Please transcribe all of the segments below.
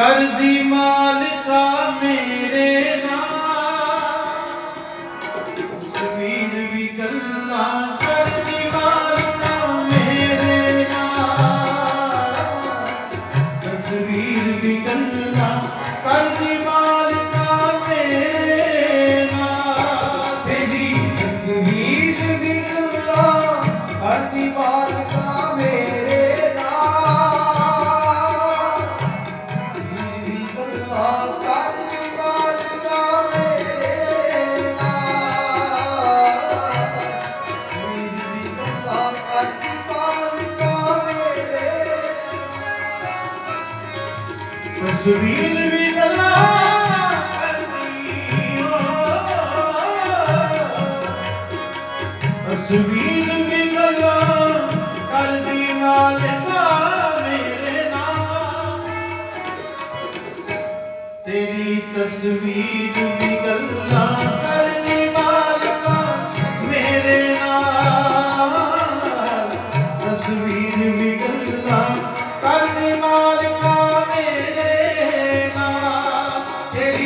ਕਰਦੀ ਮਾਲਕਾ ਮੇਰੇ ਨਾਲ। ਤਸਵੀਰ ਵੀ ਗੱਲਾਂ ਕਰਦੀ ਮਾਲਕਾ ਮੇਰੇ ਨਾਲ। ਤਸਵੀਰ ਵੀ ਗੱਲਾਂ ਕਰਦੀ ਤਸਵੀਰ ਵੀ ਗੱਲਾਂ ਕਰਦੀ ਓ। ਤਸਵੀਰ ਵੀ ਗੱਲਾਂ ਕਰਦੀ ਮਾਲਕਾ ਮੇਰੇ ਨਾਲ। ਤੇਰੀ ਤਸਵੀਰ ਵੀ ਗੱਲਾਂ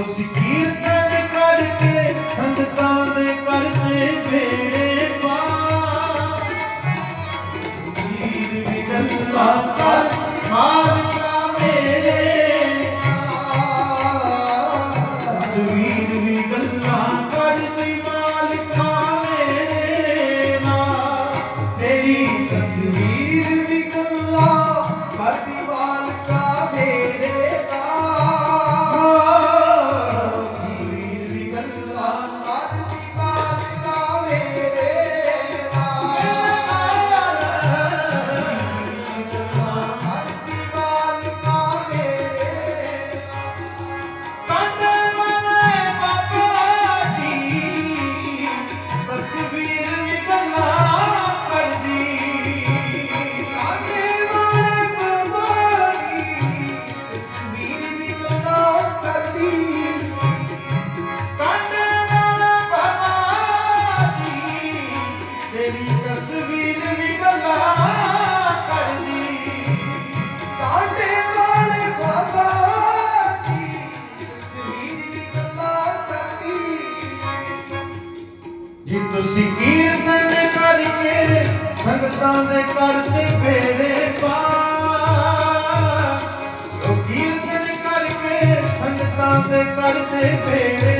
ਤੁਸੀਂ ਕੀਰਤਨ ਕਰਕੇ ਸੰਗਤਾਂ ਦੇ ਕਰਦੇ ਵੇੜੇ ਪਾ ਤਸਵੀਰ ਵੀ ਕਰ ਮਾਲਕਾ ਮੇਰੇ ਤਸਵੀਰ ਵੀ ਗੱਲਾਂ ਕਰਦੀ ਮਾਲਕਾ ਜੀ ਤੁਸੀਂ ਕੀਰਤਨ ਕਰਕੇ ਸੰਗਤਾਂ ਦੇ ਕਰਦੇ ਫੇਰੇ ਪਾ। ਉਹ ਕੀਰਤਨ ਕਰਕੇ ਸੰਗਤਾਂ ਦੇ ਕਰਦੇ ਫੇਰੇ